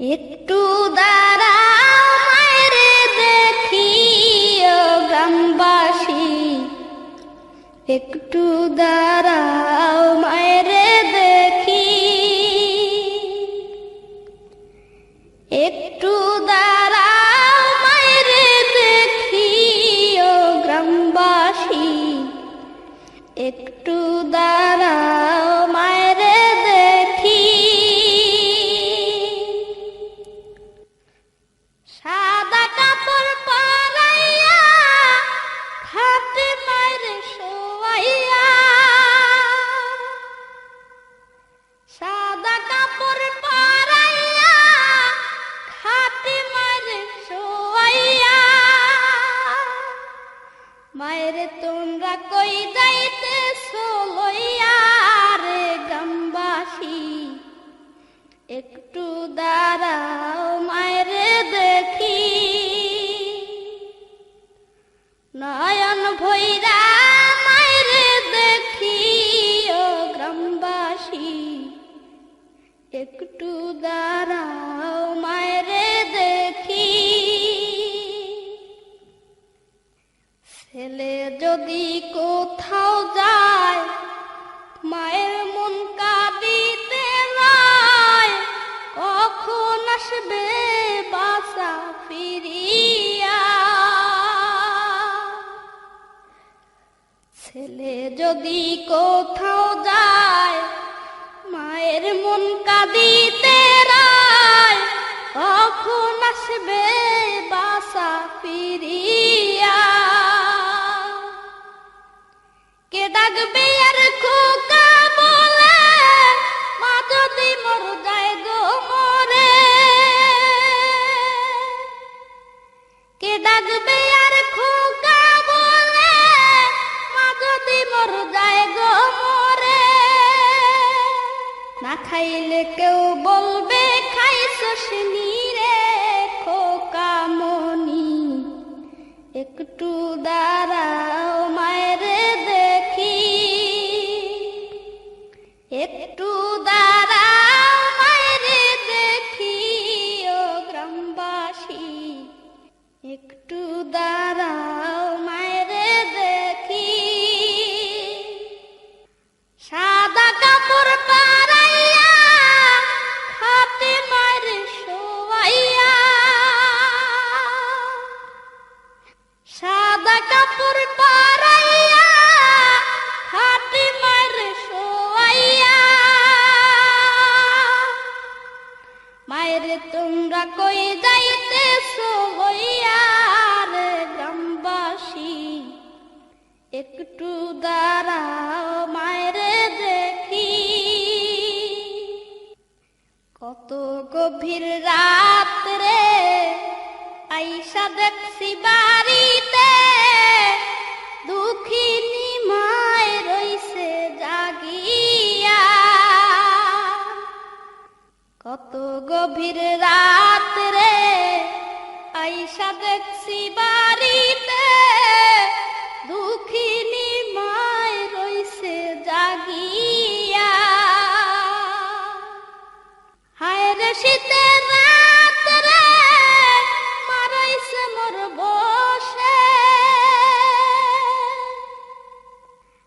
একটু মায়েরে দেখি ও গ্রামবাসী। একটু দাঁড়াও মায়েরে দেখি। একটু দাঁড়াও মায়েরে দেখি ও গ্রামবাসী। একটু মায়ের তোমরা কই যাইতে সোলইয়ারে গামবাসী একটু দাঁড়াও ছেলে যদি কোথাও যায়, মায়ের মন কাঁদিতে নয় কখন আসবে বাসা ফিরিয়া? ছেলে যদি কোথাও যায়, মায়ের মন কাঁদিতে নয় কখন আসবে বাসা ফিরিয়া খাইলে কেউ বলবে খাই শশনি রে খোকা মনি একটু দাঁড়াও একটু দাঁড়াও, মায়ের দেখি। কত গভীর রাত রে আইসা দেখছি বাড়িতে, দুঃখিনী মায় রইছে জাগিয়া। কত গভীর রাত রে আইসা দেখছি বাড়িতে মারাইছে মোর বসে।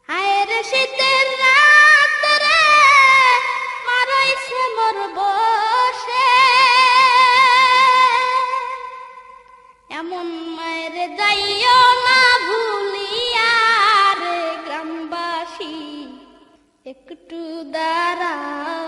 হায় রে শীতের মারাইছে মোর বসে। এমন মায়ের যাইও না ভুলিয়া গ্রামবাসী, একটু দাঁড়াও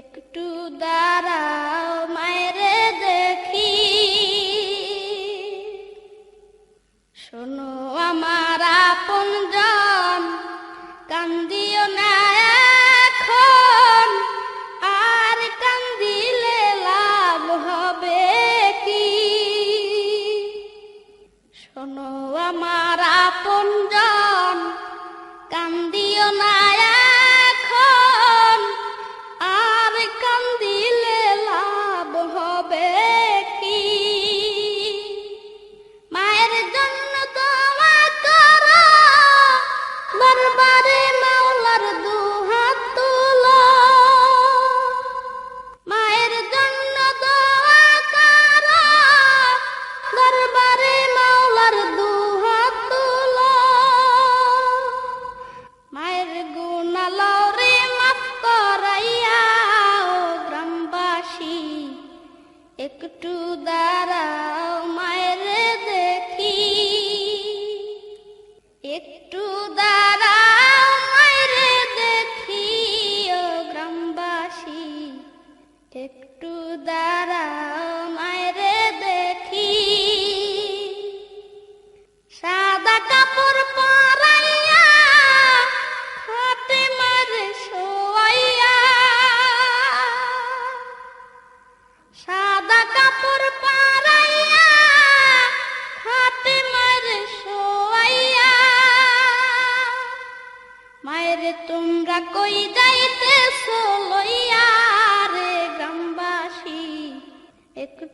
একটু দাঁড়াও মায়ের একটু দাঁড়া।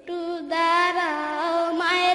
একটু দাঁড়াও মায়েরে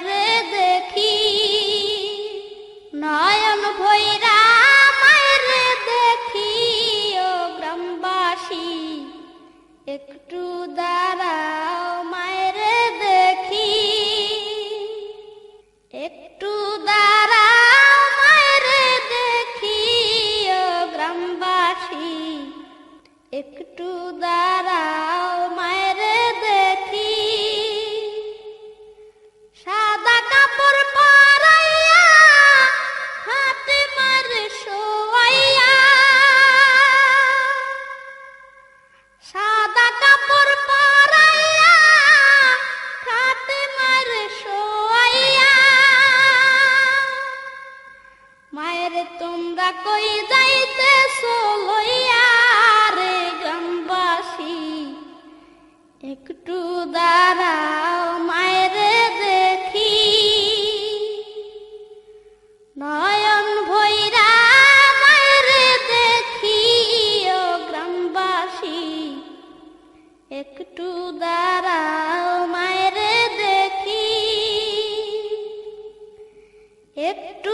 তোমরা কই যাইতে রে গ্রামবাসী? একটু দাঁড়াও মায়ের দেখি। নয়ন ভৈরা মায়ের দেখি ও গ্রামবাসী। একটু দাঁড়াও দেখি। একটু